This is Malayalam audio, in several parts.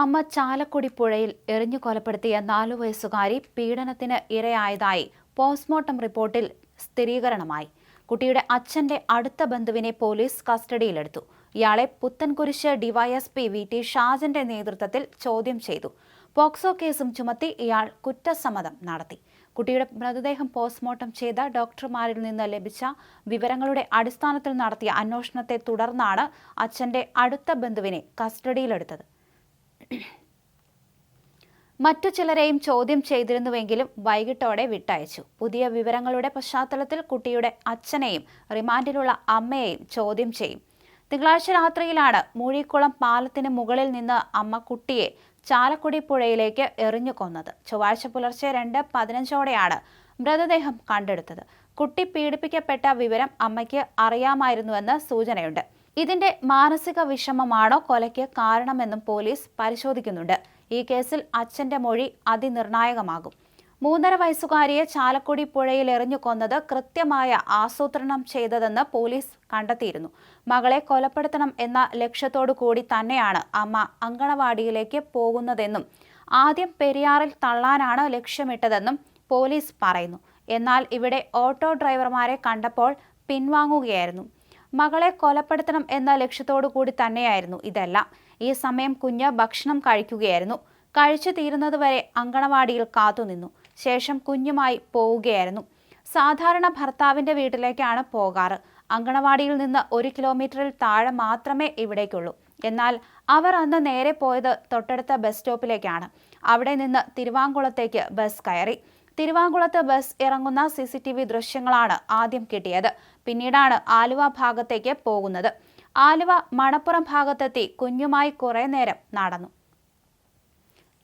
അമ്മ ചാലക്കുടി പുഴയിൽ എറിഞ്ഞു കൊലപ്പെടുത്തിയ നാലു വയസ്സുകാരി പീഡനത്തിന് ഇരയായതായി പോസ്റ്റ്മോർട്ടം റിപ്പോർട്ടിൽ സ്ഥിരീകരണമായി. കുട്ടിയുടെ അച്ഛന്റെ അടുത്ത ബന്ധുവിനെ പോലീസ് കസ്റ്റഡിയിലെടുത്തു. ഇയാളെ പുത്തൻകുരിശ് ഡിവൈഎസ്പി വി. ടി. ഷാജന്റെ നേതൃത്വത്തിൽ ചോദ്യം ചെയ്തു. പോക്സോ കേസും ചുമത്തി ഇയാൾ കുറ്റസമ്മതം നടത്തി. കുട്ടിയുടെ മൃതദേഹം പോസ്റ്റ്മോർട്ടം ചെയ്ത ഡോക്ടർമാരിൽ നിന്ന് ലഭിച്ച വിവരങ്ങളുടെ അടിസ്ഥാനത്തിൽ നടത്തിയ അന്വേഷണത്തെ തുടർന്നാണ് അച്ഛന്റെ അടുത്ത ബന്ധുവിനെ കസ്റ്റഡിയിലെടുത്തത്. മറ്റു ചിലരെയും ചോദ്യം ചെയ്തിരുന്നുവെങ്കിലും വൈകിട്ടോടെ വിട്ടയച്ചു. പുതിയ വിവരങ്ങളുടെ പശ്ചാത്തലത്തിൽ കുട്ടിയുടെ അച്ഛനെയും റിമാൻഡിലുള്ള അമ്മയെയും ചോദ്യം ചെയ്യും. തിങ്കളാഴ്ച രാത്രിയിലാണ് മൂഴിക്കുളം പാലത്തിന് മുകളിൽ നിന്ന് അമ്മ കുട്ടിയെ ചാലക്കുടി പുഴയിലേക്ക് എറിഞ്ഞു കൊന്നത്. ചൊവ്വാഴ്ച പുലർച്ചെ രണ്ട് പതിനഞ്ചോടെയാണ് മൃതദേഹം കണ്ടെടുത്തത്. കുട്ടി പീഡിപ്പിക്കപ്പെട്ട വിവരം അമ്മയ്ക്ക് അറിയാമായിരുന്നുവെന്ന് സൂചനയുണ്ട്. ഇതിന്റെ മാനസിക വിഷമമാണോ കൊലയ്ക്ക് കാരണമെന്നും പോലീസ് പരിശോധിക്കുന്നുണ്ട്. ഈ കേസിൽ അച്ഛന്റെ മൊഴി അതിനിർണായകമാകും. മൂന്നര വയസ്സുകാരിയെ ചാലക്കുടി പുഴയിൽ എറിഞ്ഞു കൊന്നത് കൃത്യമായ ആസൂത്രണം ചെയ്തതെന്ന് പോലീസ് കണ്ടെത്തിയിരുന്നു. മകളെ കൊലപ്പെടുത്തണം എന്ന ലക്ഷ്യത്തോടു കൂടി തന്നെയാണ് അമ്മ അങ്കണവാടിയിലേക്ക് പോകുന്നതെന്നും ആദ്യം പെരിയാറിൽ തള്ളാനാണ് ലക്ഷ്യമിട്ടതെന്നും പോലീസ് പറയുന്നു. എന്നാൽ ഇവിടെ ഓട്ടോ ഡ്രൈവർമാരെ കണ്ടപ്പോൾ പിൻവാങ്ങുകയായിരുന്നു. മകളെ കൊലപ്പെടുത്തണം എന്ന ലക്ഷ്യത്തോടു കൂടി തന്നെയായിരുന്നു ഇതെല്ലാം. ഈ സമയം കുഞ്ഞ് ഭക്ഷണം കഴിക്കുകയായിരുന്നു. കഴിച്ചു തീരുന്നതുവരെ അങ്കണവാടിയിൽ കാത്തുനിന്നു. ശേഷം കുഞ്ഞുമായി പോവുകയായിരുന്നു. സാധാരണ ഭർത്താവിന്റെ വീട്ടിലേക്കാണ് പോകാറ്. അങ്കണവാടിയിൽ നിന്ന് ഒരു കിലോമീറ്ററിൽ താഴെ മാത്രമേ ഇവിടേക്കുള്ളൂ. എന്നാൽ അവർ അന്ന് നേരെ പോയത് തൊട്ടടുത്ത ബസ് സ്റ്റോപ്പിലേക്കാണ്. അവിടെ നിന്ന് തിരുവാങ്കുളത്തേക്ക് ബസ് കയറി. തിരുവാങ്കുളത്ത് ബസ് ഇറങ്ങുന്ന സി സി ടി വി ദൃശ്യങ്ങളാണ് ആദ്യം കിട്ടിയത്. പിന്നീടാണ് ആലുവ ഭാഗത്തേക്ക് പോകുന്നത്. ആലുവ മണപ്പുറം ഭാഗത്തെത്തി കുഞ്ഞുമായി കുറെ നേരം നടന്നു.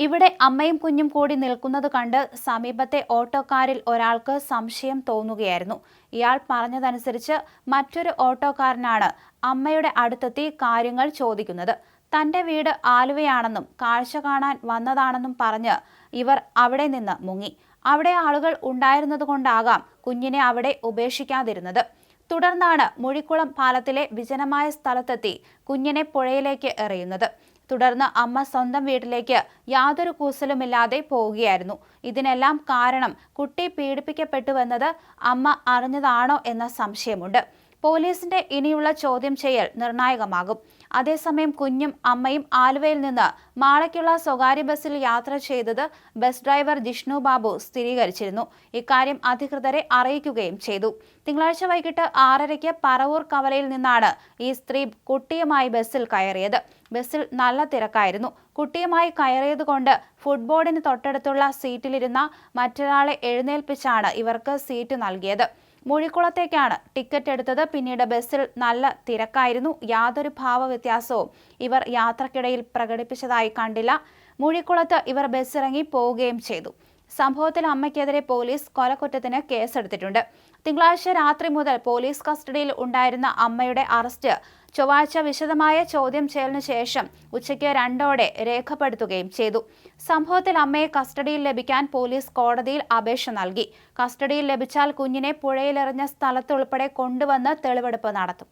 ഇവിടെ അമ്മയും കുഞ്ഞും കൂടി നിൽക്കുന്നത് കണ്ട് സമീപത്തെ ഓട്ടോക്കാരിൽ ഒരാൾക്ക് സംശയം തോന്നുകയായിരുന്നു. ഇയാൾ പറഞ്ഞതനുസരിച്ച് മറ്റൊരു ഓട്ടോക്കാരനാണ് അമ്മയുടെ അടുത്തെത്തി കാര്യങ്ങൾ ചോദിക്കുന്നത്. തന്റെ വീട് ആലുവയാണെന്നും കാഴ്ച കാണാൻ വന്നതാണെന്നും പറഞ്ഞ് ഇവർ അവിടെ നിന്ന് മുങ്ങി. അവിടെ ആളുകൾ ഉണ്ടായിരുന്നതുകൊണ്ടാകാം കുഞ്ഞിനെ അവിടെ ഉപേക്ഷിക്കാതിരുന്നത്. തുടർന്നാണ് മുഴിക്കുളം പാലത്തിലെ വിജനമായ സ്ഥലത്തെത്തി കുഞ്ഞിനെ പുഴയിലേക്ക് എറിയുന്നത്. തുടർന്ന് അമ്മ സ്വന്തം വീട്ടിലേക്ക് യാതൊരു കൂസലുമില്ലാതെ പോവുകയായിരുന്നു. ഇതിനെല്ലാം കാരണം കുട്ടി പീഡിപ്പിക്കപ്പെട്ടുവെന്നത് അമ്മ അറിഞ്ഞതാണോ എന്ന സംശയമുണ്ട്. പോലീസിന്റെ ഇനിയുള്ള ചോദ്യം ചെയ്യൽ നിർണായകമാകും. അതേസമയം കുഞ്ഞും അമ്മയും ആലുവയിൽ നിന്ന് മാളയ്ക്കുള്ള സ്വകാര്യ ബസ്സിൽ യാത്ര ചെയ്തത് ബസ് ഡ്രൈവർ ജിഷ്ണു ബാബു സ്ഥിരീകരിച്ചിരുന്നു. ഇക്കാര്യം അധികൃതരെ അറിയിക്കുകയും ചെയ്തു. തിങ്കളാഴ്ച വൈകിട്ട് ആറരയ്ക്ക് പറവൂർ കവലയിൽ നിന്നാണ് ഈ സ്ത്രീ കുട്ടിയുമായി ബസ്സിൽ കയറിയത്. ബസ്സിൽ നല്ല തിരക്കായിരുന്നു. കുട്ടിയുമായി കയറിയതുകൊണ്ട് ഫുട്ബോർഡിന് തൊട്ടടുത്തുള്ള സീറ്റിലിരുന്ന മറ്റൊരാളെ എഴുന്നേൽപ്പിച്ചാണ് ഇവർക്ക് സീറ്റ് നൽകിയത്. മുഴിക്കുളത്തേക്കാണ് ടിക്കറ്റ് എടുത്തത്. പിന്നീട് ബസ്സിൽ നല്ല തിരക്കായിരുന്നു. യാതൊരു ഭാവവ്യത്യാസവും ഇവർ യാത്രക്കിടയിൽ പ്രകടിപ്പിച്ചതായി കണ്ടില്ല. മുഴിക്കുളത്ത് ഇവർ ബസ്സിറങ്ങി പോവുകയും ചെയ്തു. സംഭവത്തിൽ അമ്മയ്ക്കെതിരെ പോലീസ് കൊലക്കുറ്റത്തിന് കേസെടുത്തിട്ടുണ്ട്. തിങ്കളാഴ്ച രാത്രി മുതൽ പോലീസ് കസ്റ്റഡിയിൽ ഉണ്ടായിരുന്ന അമ്മയുടെ അറസ്റ്റ് ചൊവ്വാഴ്ച വിശദമായ ചോദ്യം ചെയ്യലിനു ശേഷം ഉച്ചയ്ക്ക് രണ്ടോടെ രേഖപ്പെടുത്തുകയും ചെയ്തു. സംഭവത്തിൽ അമ്മയെ കസ്റ്റഡിയിൽ ലഭിക്കാൻ പോലീസ് കോടതിയിൽ അപേക്ഷ നൽകി. കസ്റ്റഡിയിൽ ലഭിച്ചാൽ കുഞ്ഞിനെ പുഴയിലെറിഞ്ഞ സ്ഥലത്തുൾപ്പെടെ കൊണ്ടുവന്ന് തെളിവെടുപ്പ് നടത്തും.